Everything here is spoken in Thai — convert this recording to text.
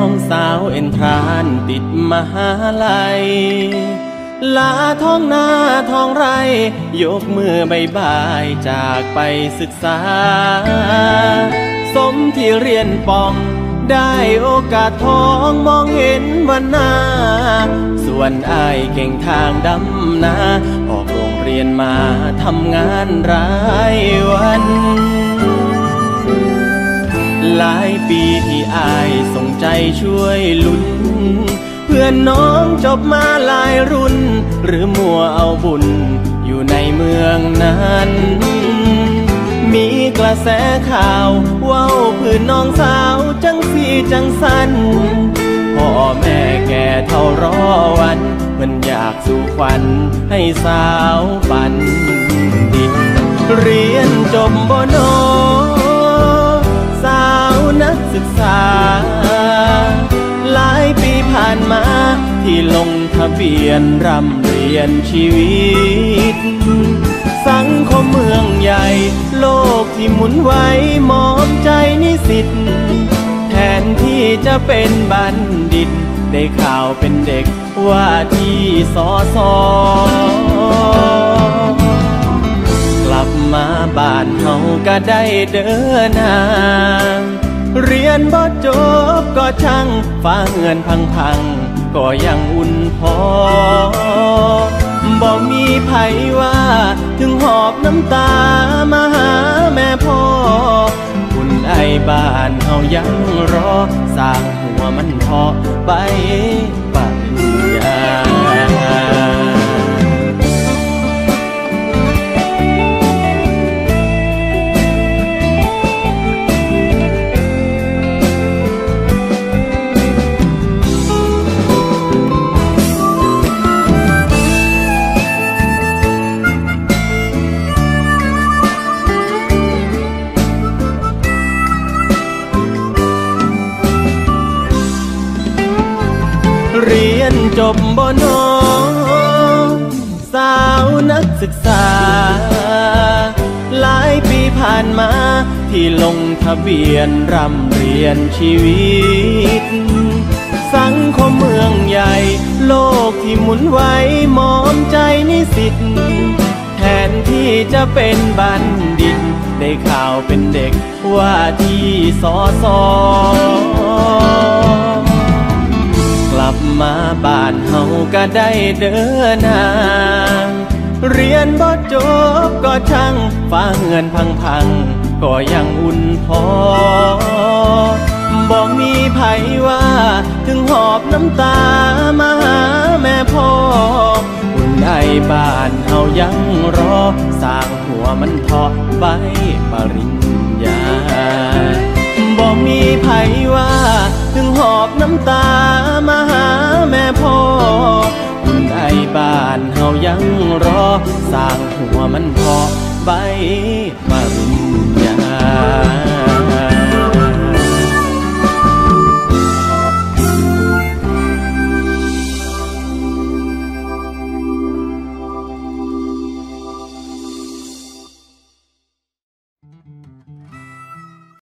องสาวเอ็นทรานติดมหาลัย ลาท้องนาท้องไร ยกมือบายบายจากไปศึกษา สมที่เรียนปองได้โอกาสทองมองเห็นวันหน้า ส่วนอายเก่งทางดำนาออกโรงเรียนมาทำงานรายวัน หลายปีที่อา ใจช่วยลุ้น เพื่อนน้องจบมาหลายรุ่น หรือมัวเอาบุญ อยู่ในเมืองนั้น มีกระแสข่าวว้าวพื้นน้องสาวจังสีจังสันพ่อแม่แก่เท่ารอวันเพิ่นอยากสู่ขวัญให้สาวปันดินเรียนจบบนอสาวนักศึกษา ที่ลงทะเบียนร่ำเรียนชีวิต สังคมเมืองใหญ่ โลกที่หมุนไหวมองใจนิสิตแทนที่จะเป็นบัณฑิต ได้ข่าวเป็นเด็กว่าที่สอสอกลับมาบ้านเฮาก็ได้เดินทางเรียนบ่จบก็ช่างฟ้าเงินพังพัง ก็ยังอุ่นพอ บอกมีไผว่า ถึงหอบน้ำตามาหาแม่พ่อ คุณไอบ้านเฮายังรอ สร้างหัวมันพอไป นจบบ่นอสาวนักศึกษา หลายปีผ่านมาที่ลงทะเบียนรำเรียนชีวิต สังคมเมืองใหญ่ โลกที่หมุนไหวมอมใจนิสิตแทนที่จะเป็นบัณฑิต ได้ข่าวเป็นเด็กว่าที่สอสอ มาบ้านเฮาก็ได้เดินทางเรียนบ่จบก็ช่างฟ้าเงินพังพังก็ยังอุ่นพอบอกมีไผว่า ถึงหอบน้ำตามาหาแม่พ่ออุ่นไอบ้านเฮายังรอ สร้างหัวมันทอใบปริญญาบอกมีไผว่า ถึงหอบน้ำตามาหา พ่อคุณไอบ้านเฮายังรอ สร้างหัวมันพอใบมารุม